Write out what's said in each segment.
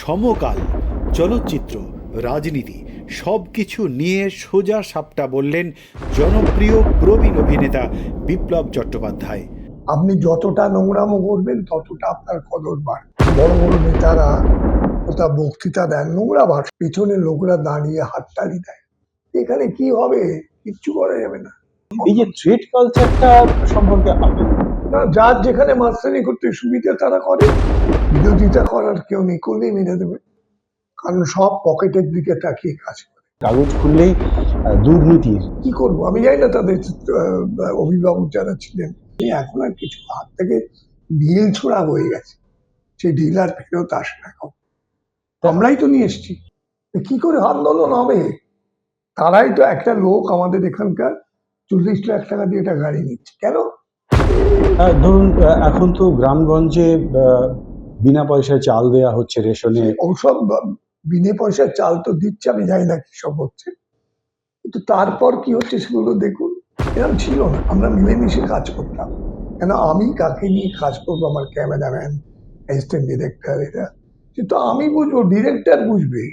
সমকাল চলচ্চিত্র রাজনীতি সব কিছু নিয়ে সোজা সাপটা বললেন জনপ্রিয় প্রবীণ অভিনেতা বিপ্লব চট্টোপাধ্যায়। আপনি যতটা নোংরামো করবেন ততটা আপনার কদর বাড়বে। বড় বড় নেতারা ওটা বক্তৃতা দেন নোংরা ভাষা পেছনে লোকরা দাঁড়িয়ে হাততালি দেয়। এখানে কি হবে? কিচ্ছু করা যাবে না। এই যে থ্রেড কালচারটা সম্পর্কে আপনি না যার যেখানে মাস্টারি করতে সুবিধা তারা করে বিরোধিতা করার কেউ নেই করলেই মেনে দেবে। কারণ সব পকেটের দিকে তাকিয়ে কাজ করে। কাগজ খুললেই দুর্নীতির কি করব? আমি জানি না তাদের অভিভাবক যারা ছিলেন। এখন আর কিছু হাত থেকে ঢিল ছোড়া হয়ে গেছে। সেই ঢিল আর ফেরত আসে না এখন আমরাই তো নিয়ে এসছি। কি করে আন্দোলন হবে? তারাই তো একটা লোক আমাদের এখানকার চল্লিশ লাখ টাকা দিয়ে একটা গাড়ি নিচ্ছে। কেন? ধরুন এখন তো গ্রামগঞ্জে বিনা পয়সায় চাল দেয়া হচ্ছে রেশনে। ওসব বিনে পয়সার চাল তো দিচ্ছে, আমি জানি না কি সব হচ্ছে। কিন্তু তারপর কি হচ্ছে সেগুলো দেখুন, এরকম ছিল না। আমরা মিলেমিশে কাজ করতাম। কেন, আমি কাকে নিয়ে কাজ করব? আমার ক্যামেরাম্যান, অ্যাসিস্ট্যান্ট ডিরেক্টর এটা কিন্তু আমি বুঝব, ডিরেক্টর বুঝবে।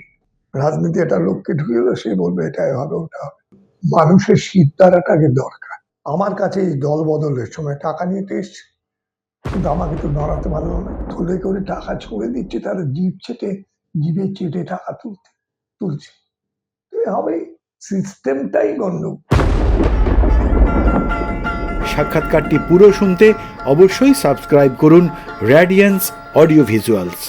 রাজনীতি একটা লোককে ঢুকে গেলো, সে বলবে, এটাই হবে, ওটা হবে। মানুষের শীত দ্বারাটাকে দরকার। আমার কাছে এই দল বদলের সময় টাকা নিয়ে তো এসছে। কিন্তু আমাকে তো নড়াতে পারল না। তুলে করে টাকা ছড়ে দিচ্ছে তারা জিপ চেটে জিভে চেটে টাকা তুলতে, তুলছে। হবে সিস্টেমটাই গন্ডগোল সাক্ষাৎকারটি পুরো শুনতে অবশ্যই সাবস্ক্রাইব করুন র্যাডিয়েন্স অডিও ভিজুয়ালস